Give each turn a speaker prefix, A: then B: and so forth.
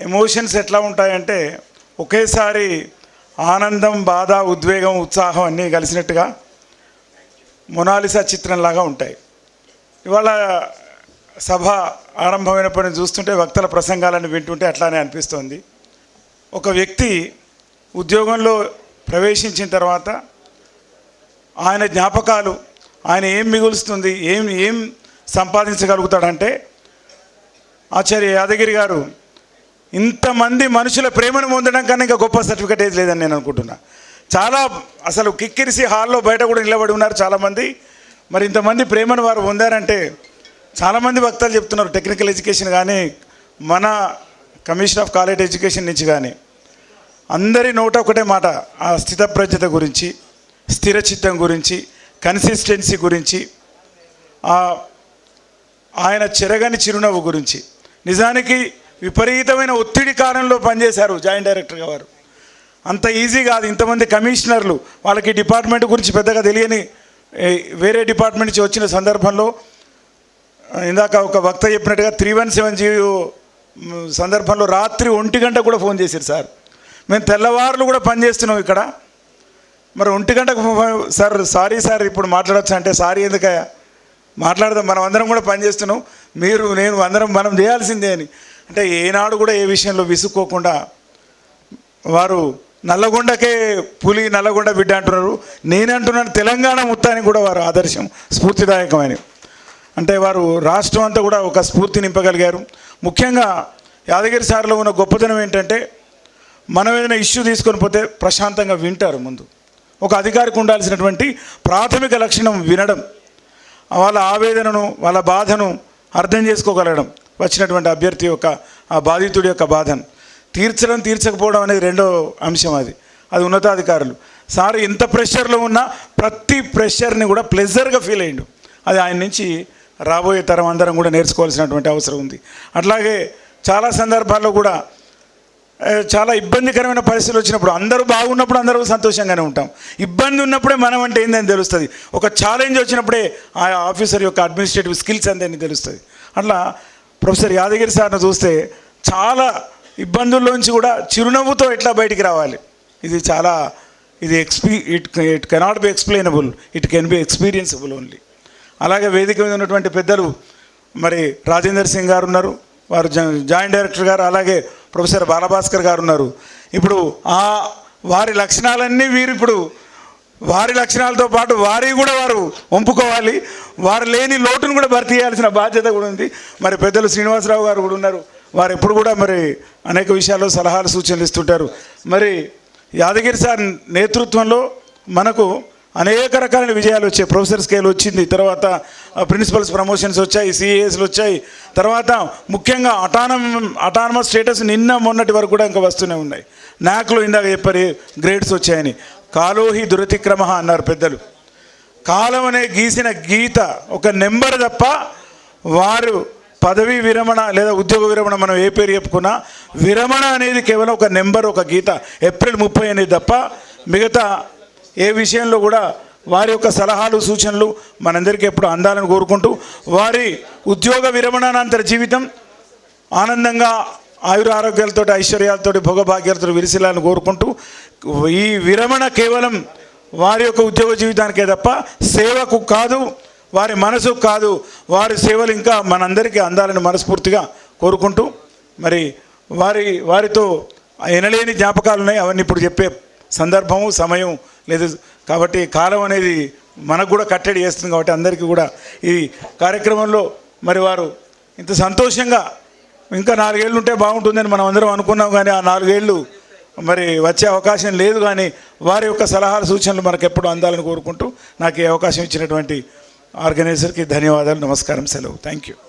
A: Emotions ఎట్లా ఉంటాయంటే ఒకేసారి ఆనందం బాధ ఉద్వేగం ఉత్సాహం అన్నీ కలిసినట్టుగా మొనాలిసా చిత్రంలాగా ఉంటాయి. ఇవాళ సభ ఆరంభమైనప్పటి చూస్తుంటే వక్తల ప్రసంగాలను వింటుంటే అట్లానే అనిపిస్తోంది. ఒక వ్యక్తి ఉద్యోగంలో ప్రవేశించిన తర్వాత ఆయన జ్ఞాపకాలు ఆయన ఏం మిగులుస్తుంది ఏం ఏం సంపాదించగలుగుతాడంటే ఆచార్య యాదగిరి గారు ఇంతమంది మనుషుల ప్రేమను పొందడం కన్నా ఇంకా గొప్ప సర్టిఫికెట్ ఏది లేదని నేను అనుకుంటున్నా. చాలా అసలు కిక్కిరిసి హాల్లో బయట కూడా నిలబడి ఉన్నారు చాలామంది. మరి ఇంతమంది ప్రేమను వారు పొందారంటే చాలామంది వక్తలు చెప్తున్నారు టెక్నికల్ ఎడ్యుకేషన్ కానీ మన కమిషన్ ఆఫ్ కాలేజ్ ఎడ్యుకేషన్ నుంచి కానీ. అందరి నోట ఒకటే మాట ఆ స్థితప్రజ్ఞత గురించి స్థిరచిత్తం గురించి కన్సిస్టెన్సీ గురించి ఆయన చెరగని చిరునవ్వు గురించి. నిజానికి విపరీతమైన ఒత్తిడి కాలంలో పనిచేశారు జాయింట్ డైరెక్టర్గా వారు అంత ఈజీ కాదు ఇంతమంది కమిషనర్లు వాళ్ళకి డిపార్ట్మెంట్ గురించి పెద్దగా తెలియని వేరే డిపార్ట్మెంట్ నుంచి వచ్చిన సందర్భంలో ఇందాక ఒక వక్త చెప్పినట్టుగా త్రీ వన్ సెవెన్ జీరో సందర్భంలో రాత్రి ఒంటి గంట కూడా ఫోన్ చేశారు సార్. మేము తెల్లవారులు కూడా పనిచేస్తున్నాం ఇక్కడ. మరి ఒంటి గంటకు సార్ సారీ సార్ ఇప్పుడు మాట్లాడచ్చు అంటే సారీ ఎందుకయ్యా? మాట్లాడదాం మనం అందరం కూడా పనిచేస్తున్నాం మీరు నేను అందరం మనం చేయాల్సిందే అని. అంటే ఏనాడు కూడా ఏ విషయంలో విసుక్కోకుండా వారు నల్లగొండకే పులి నల్లగొండ బిడ్డ అంటున్నారు. నేను అంటున్నాను తెలంగాణ మొత్తానికి కూడా వారు ఆదర్శం స్ఫూర్తిదాయకమైన అంటే వారు రాష్ట్రం అంతా కూడా ఒక స్ఫూర్తి నింపగలిగారు. ముఖ్యంగా యాదగిరి సార్లో ఉన్న గొప్పతనం ఏంటంటే మనం ఏదైనా ఇష్యూ తీసుకొని పోతే ప్రశాంతంగా వింటారు ముందు. ఒక అధికారికి ఉండాల్సినటువంటి ప్రాథమిక లక్షణం వినడం వాళ్ళ ఆవేదనను వాళ్ళ బాధను అర్థం చేసుకోగలగడం. వచ్చినటువంటి అభ్యర్థి యొక్క ఆ బాధితుడి యొక్క బాధను. తీర్చడం తీర్చకపోవడం అనేది రెండో అంశం అది. అది ఉన్నతాధికారులు. సార్ ఎంత ప్రెషర్లో ఉన్నా ప్రతి ప్రెషర్ని కూడా ప్లెజర్గా ఫీల్ అయ్యిండు. అది ఆయన నుంచి రాబోయే తరం అందరం కూడా నేర్చుకోవాల్సినటువంటి అవసరం ఉంది. అట్లాగే చాలా సందర్భాల్లో కూడా చాలా ఇబ్బందికరమైన పరిస్థితులు వచ్చినప్పుడు అందరూ బాగున్నప్పుడు అందరూ సంతోషంగానే ఉంటాం. ఇబ్బంది ఉన్నప్పుడే మనం అంటే ఏందని తెలుస్తుంది. ఒక ఛాలెంజ్ వచ్చినప్పుడే ఆ ఆఫీసర్ యొక్క అడ్మినిస్ట్రేటివ్ స్కిల్స్ అందని తెలుస్తుంది. అట్లా ప్రొఫెసర్ యాదగిరి సార్ను చూస్తే చాలా ఇబ్బందుల్లోంచి కూడా చిరునవ్వుతో ఎట్లా బయటికి రావాలి? ఇది చాలా ఇది XP it it cannot be explainable it can be experienceable only అలాగే వేదిక మీద ఉన్నటువంటి పెద్దలు మరి రాజేందర్ సింగ్ గారు ఉన్నారు వారు జా- జాయింట్ డైరెక్టర్ గారు అలాగే ప్రొఫెసర్ బాలభాస్కర్ గారు ఉన్నారు. ఇప్పుడు ఆ వారి లక్షణాలన్నీ వీరు ఇప్పుడు వారి లక్షణాలతో పాటు వారి కూడా వారు వంపుకోవాలి వారు లేని లోటును కూడా భర్తీ చేయాల్సిన బాధ్యత కూడా ఉంది. మరి పెద్దలు శ్రీనివాసరావు గారు కూడా ఉన్నారు. వారు ఎప్పుడు కూడా మరి అనేక విషయాల్లో సలహాలు సూచనలు ఇస్తుంటారు. మరి యాదగిరి సార్ నేతృత్వంలో మనకు అనేక రకాలైన విజయాలు వచ్చాయి. ప్రొఫెసర్ స్కేల్ వచ్చింది తర్వాత ప్రిన్సిపల్స్ ప్రమోషన్స్ వచ్చాయి సిఏఎస్లు వచ్చాయి. తర్వాత ముఖ్యంగా అటానమ్ అటానమస్ స్టేటస్ నిన్న మొన్నటి వరకు కూడా ఇంకా వస్తూనే ఉన్నాయి. నాక్లో ఇందాక చెప్పారు గ్రేడ్స్ వచ్చాయని. కాలోహి దురతిక్రమ అన్నారు పెద్దలు. కాలం అనే గీసిన గీత ఒక నెంబర్ తప్ప వారు పదవి విరమణ లేదా ఉద్యోగ విరమణ మనం ఏ పేరు చెప్పుకున్నా విరమణ అనేది కేవలం ఒక నెంబర్ ఒక గీత. ఏప్రిల్ ముప్పై అనేది తప్ప మిగతా ఏ విషయంలో కూడా వారి యొక్క సలహాలు సూచనలు మనందరికీ ఎప్పుడు అందాలని కోరుకుంటూ వారి ఉద్యోగ విరమణానంతర జీవితం ఆనందంగా ఆయుర ఆరోగ్యాలతో ఐశ్వర్యాలతో భోగభాగ్యాలతో విరిసిలాన్ని కోరుకుంటూ ఈ విరమణ కేవలం వారి యొక్క ఉద్యోగ జీవితానికే తప్ప సేవకు కాదు వారి మనసుకు కాదు వారి సేవలు ఇంకా మనందరికీ అందాలని మనస్ఫూర్తిగా కోరుకుంటూ మరి వారి వారితో ఎనలేని జ్ఞాపకాలు ఉన్నాయి అవన్నీ ఇప్పుడు చెప్పే సందర్భము సమయం లేదు. కాబట్టి కాలం అనేది మనకు కూడా కట్టడి చేస్తుంది కాబట్టి అందరికీ కూడా ఈ కార్యక్రమంలో మరి వారు ఇంత సంతోషంగా ఇంకా నాలుగేళ్ళు ఉంటే బాగుంటుందని మనం అందరం అనుకున్నాం కానీ ఆ నాలుగేళ్ళు మరి వచ్చే అవకాశం లేదు కానీ వారి యొక్క సలహాలు సూచనలు మనకు ఎప్పుడు అందాలని కోరుకుంటూ నాకు ఈ అవకాశం ఇచ్చినటువంటి ఆర్గనైజర్కి ధన్యవాదాలు నమస్కారం సెలవు. Thank you.